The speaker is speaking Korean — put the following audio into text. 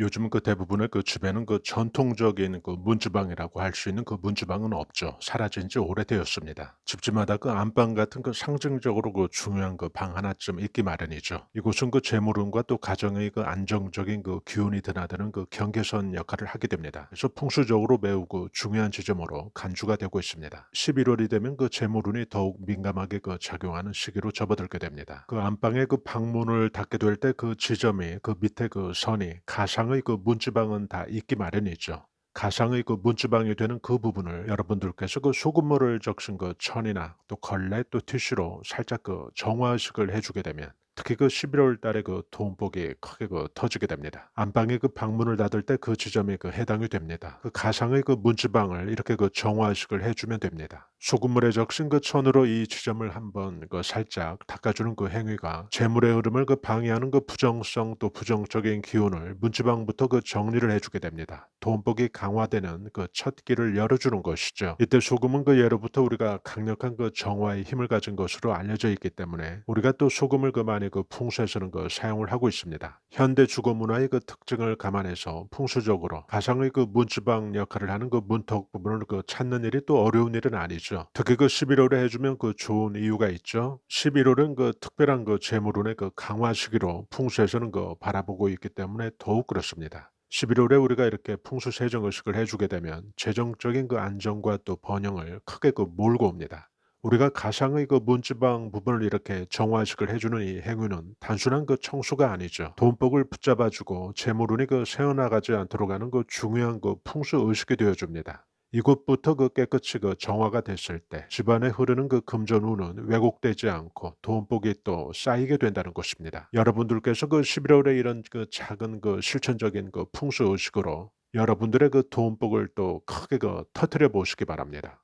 요즘은 그 대부분의 그 집에는 그 전통적인 그 문주방이라고 할 수 있는 그 문주방은 없죠. 사라진 지 오래되었습니다. 집집마다 그 안방 같은 그 상징적으로 그 중요한 그 방 하나쯤 있기 마련이죠. 이곳은 그 재물운과 또 가정의 그 안정적인 그 기운이 드나드는 그 경계선 역할을 하게 됩니다. 그래서 풍수적으로 매우 그 중요한 지점으로 간주가 되고 있습니다. 11월이 되면 그 재물운이 더욱 민감하게 그 작용하는 시기로 접어들게 됩니다. 그 안방의 그 방문을 닫게 될 때 그 지점이 그 밑에 그 선이 가상 의 그 문지방은 다 있기 마련이죠. 가상의 그 문지방이 되는 그 부분을 여러분들께서 그 소금물을 적신 그 천이나 또 걸레 또 티슈로 살짝 그 정화식을 해주게 되면 특히 그 11월 달에 그 돈복이 크게 그 터지게 됩니다. 안방에 그 방문을 닫을 때 그 지점이 그 해당이 됩니다. 그 가상의 그 문지방을 이렇게 그 정화식을 해주면 됩니다. 소금물에 적신 그 천으로 이 지점을 한번 그 살짝 닦아주는 그 행위가 재물의 흐름을 그 방해하는 그 부정성 또 부정적인 기운을 문지방부터 그 정리를 해주게 됩니다. 돈복이 강화되는 그 첫 길을 열어주는 것이죠. 이때 소금은 그 예로부터 우리가 강력한 그 정화의 힘을 가진 것으로 알려져 있기 때문에 우리가 또 소금을 그 많이 그 풍수에서는 그 사용을 하고 있습니다. 현대 주거 문화의 그 특징을 감안해서 풍수적으로 가상의 그 문지방 역할을 하는 그 문턱 부분을 그 찾는 일이 또 어려운 일은 아니죠. 특히 그 11월에 해주면 그 좋은 이유가 있죠. 11월은 그 특별한 그 재물운의 그 강화 시기로 풍수에서는 그 바라보고 있기 때문에 더욱 그렇습니다. 11월에 우리가 이렇게 풍수 세정 의식을 해주게 되면 재정적인 그 안정과 또 번영을 크게 그 몰고 옵니다. 우리가 가상의 그 문지방 부분을 이렇게 정화식을 해주는 이 행위는 단순한 그 청소가 아니죠. 돈복을 붙잡아주고 재물운이 그 새어나가지 않도록 하는 그 중요한 그 풍수 의식이 되어줍니다. 이곳부터 그 깨끗이 그 정화가 됐을 때 집안에 흐르는 그 금전운은 왜곡되지 않고 돈복이 또 쌓이게 된다는 것입니다. 여러분들께서 그 11월에 이런 그 작은 그 실천적인 그 풍수 의식으로 여러분들의 그 돈복을 또 크게 그 터트려 보시기 바랍니다.